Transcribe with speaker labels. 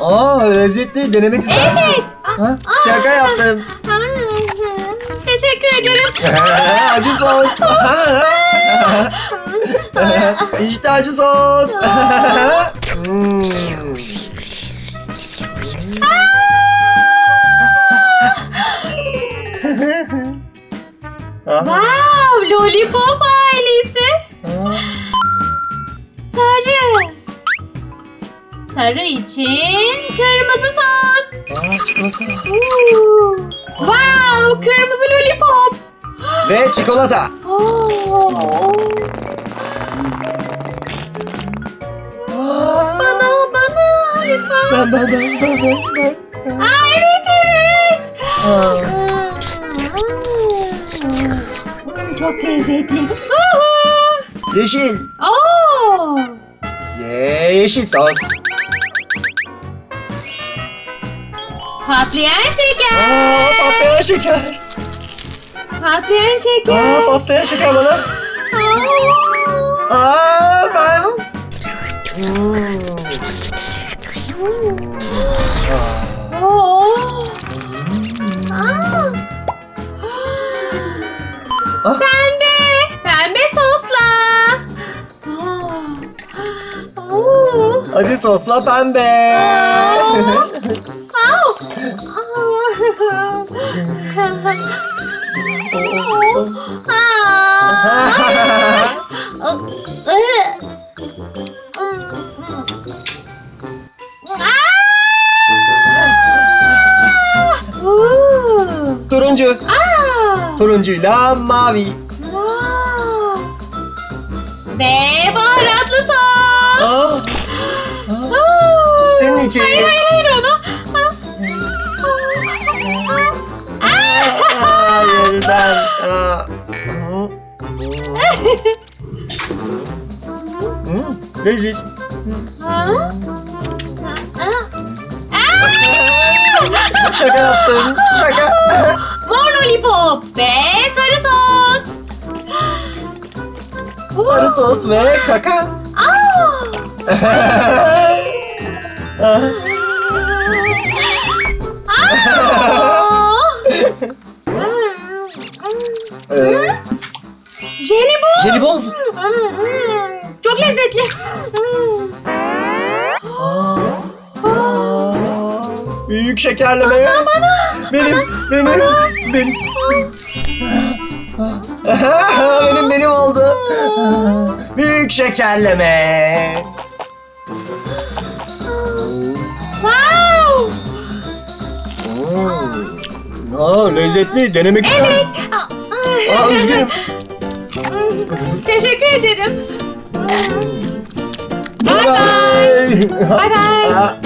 Speaker 1: Aa lezzetli denemek ister misin?
Speaker 2: Evet.
Speaker 1: Ha? Şaka yaptım.
Speaker 2: Teşekkür ederim.
Speaker 1: acı sos. işte acı sos. Hmm.
Speaker 2: Wow, Lollipop ailesi. Sarı. Sarı için kırmızı sos.
Speaker 1: Aa, çikolata.
Speaker 2: Oo. Wow, kırmızı lollipop.
Speaker 1: Ve çikolata.
Speaker 2: Oo. Bana, bana lütfen.
Speaker 1: Ben ben ben ben ben. ben.
Speaker 2: Aa, evet, evet.
Speaker 1: Aa.
Speaker 2: Hmm, Çok lezzetli.
Speaker 1: Yeşil.
Speaker 2: Oo.
Speaker 1: Ye- yeşil sos.
Speaker 2: Patlayan şeker.
Speaker 1: Aa, patlayan şeker.
Speaker 2: Patlayan şeker.
Speaker 1: Aa, patlayan şeker bana.
Speaker 2: Aa.
Speaker 1: Aa, ben. Hmm.
Speaker 2: Oo. Aa.
Speaker 1: Ah.
Speaker 2: Pembe. Pembe sosla. Aa. Oo.
Speaker 1: Acı sosla pembe. Turuncu. Turuncuyla mavi.
Speaker 2: Ve baharatlı sos.
Speaker 1: Aa,
Speaker 2: Aa.
Speaker 1: Senin için.
Speaker 2: Hayır hayır
Speaker 1: ben. Aa. Hı. Hmm, leziz.
Speaker 2: Aa.
Speaker 1: Şaka yaptım. Şaka.
Speaker 2: Mor lollipop ve sarı sos.
Speaker 1: Sarı sos ve kaka.
Speaker 2: Aa.
Speaker 1: Aa.
Speaker 2: Aa. Jelibon. Çok lezzetli.
Speaker 1: Büyük şekerleme. Benim, benim, benim. benim, benim oldu. Büyük şekerleme.
Speaker 2: Wow.
Speaker 1: Aa, lezzetli. Denemek ister
Speaker 2: Evet.
Speaker 1: Aa, üzgünüm.
Speaker 2: Teşekkür ederim.
Speaker 1: Bye bye.
Speaker 2: Bye bye.